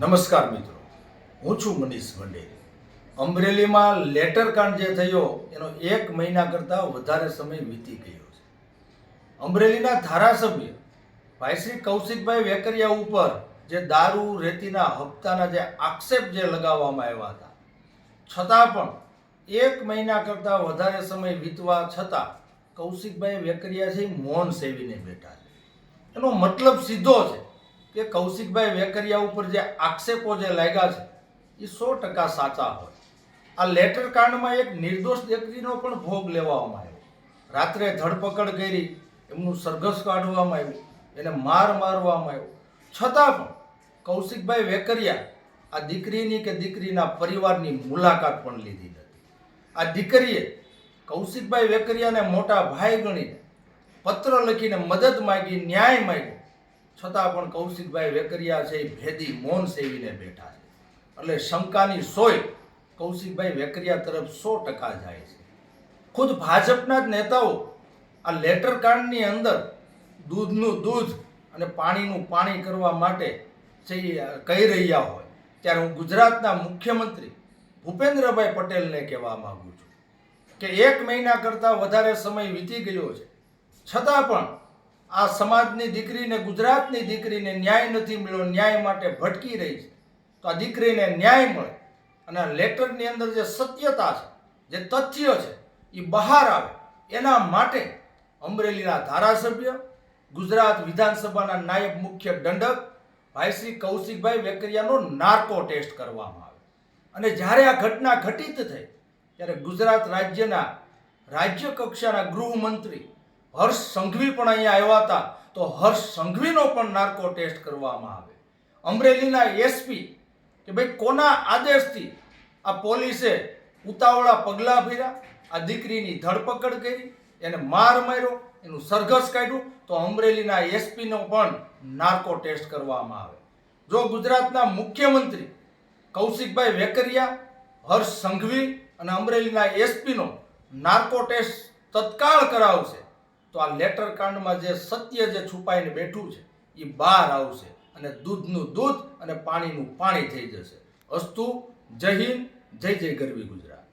નમસ્કાર મિત્રો. હું છું મનીષ ભંડેરી. અમરેલીમાં લેટર કાંડ જે થયો, એનો એક મહિના કરતાં વધારે સમય વીતી ગયો છે. અમરેલીના ધારાસભ્ય ભાઈ શ્રી કૌશિકભાઈ વેકરિયા ઉપર જે દારૂ, રેતીના હપ્તાના જે આક્ષેપ જે લગાવવામાં આવ્યા હતા, છતાં પણ એક મહિના કરતાં વધારે સમય વીતવા છતાં કૌશિકભાઈ વેકરિયા છે મૌન સેવીને બેઠા છે. એનો મતલબ સીધો છે કે કૌશિકભાઈ વેકરિયા ઉપર જે આક્ષેપો જે લાગ્યા છે, એ સો ટકા સાચા હોય. આ લેટર કાંડમાં એક નિર્દોષ વ્યક્તિનો પણ ભોગ લેવામાં આવ્યો. રાત્રે ધરપકડ કરી, એમનું સરઘસ કાઢવામાં આવ્યું, એને માર મારવામાં આવ્યો. છતાં પણ કૌશિકભાઈ વેકરિયા આ દીકરીની કે દીકરીના પરિવારની મુલાકાત પણ લીધી નથી. આ દીકરીએ કૌશિકભાઈ વેકરિયાને મોટા ભાઈ ગણીને પત્ર લખીને મદદ માંગી, ન્યાય માંગ્યો. છતાં પણ કૌશિકભાઈ વેકરિયા છે એ ભેદી મૌન સેવીને બેઠા છે. એટલે શંકાની સોય કૌશિકભાઈ વેકરિયા તરફ સો ટકા જાય છે. ખુદ ભાજપના જ નેતાઓ આ લેટર કાંડની અંદર દૂધનું દૂધ અને પાણીનું પાણી કરવા માટે જે કહી રહ્યા હોય, ત્યારે હું ગુજરાતના મુખ્યમંત્રી ભૂપેન્દ્રભાઈ પટેલને કહેવા માગું છું કે એક મહિના કરતાં વધારે સમય વીતી ગયો છે. છતાં પણ આ સમાજની દીકરીને, ગુજરાતની દીકરીને ન્યાય નથી મળ્યો, ન્યાય માટે ભટકી રહી છે. તો આ દીકરીને ન્યાય મળે અને લેટરની અંદર જે સત્યતા છે, જે તથ્ય છે એ બહાર આવે. એના માટે અમરેલીના ધારાસભ્ય, ગુજરાત વિધાનસભાના નાયબ મુખ્ય દંડક, ભાઈ શ્રી કૌશિકભાઈ વેકરિયાનો નાર્કો ટેસ્ટ કરવામાં આવે. અને જ્યારે આ ઘટના ઘટિત થઈ, ત્યારે ગુજરાત રાજ્યના રાજ્ય કક્ષાના ગૃહમંત્રી હર્ષ સંઘવી પણ અહીંયા આવ્યા હતા. તો હર્ષ સંઘવીનો પણ નાર્કો ટેસ્ટ કરવામાં આવે. અમરેલીના એસપી કે ભાઈ કોના આદેશથી આ પોલીસે ઉતાવળા પગલાં ભર્યા? આ દીકરીની ધરપકડ કરી, એને માર માર્યો, એનું સરઘસ કાઢ્યું. તો અમરેલીના એસપીનો પણ નાર્કો ટેસ્ટ કરવામાં આવે. જો ગુજરાતના મુખ્યમંત્રી કૌશિકભાઈ વેકરિયા, હર્ષ સંઘવી અને અમરેલીના એસપીનો નાર્કો ટેસ્ટ તત્કાળ કરાવશે તો આ લેટર કાંડમાં જે સત્ય જે છુપાઈને બેઠું છે એ બહાર આવશે અને દૂધનું દૂધ અને પાણીનું પાણી થઈ જશે. અસ્તુ, જય હિન્દ, જય જય ગરવી ગુજરાત.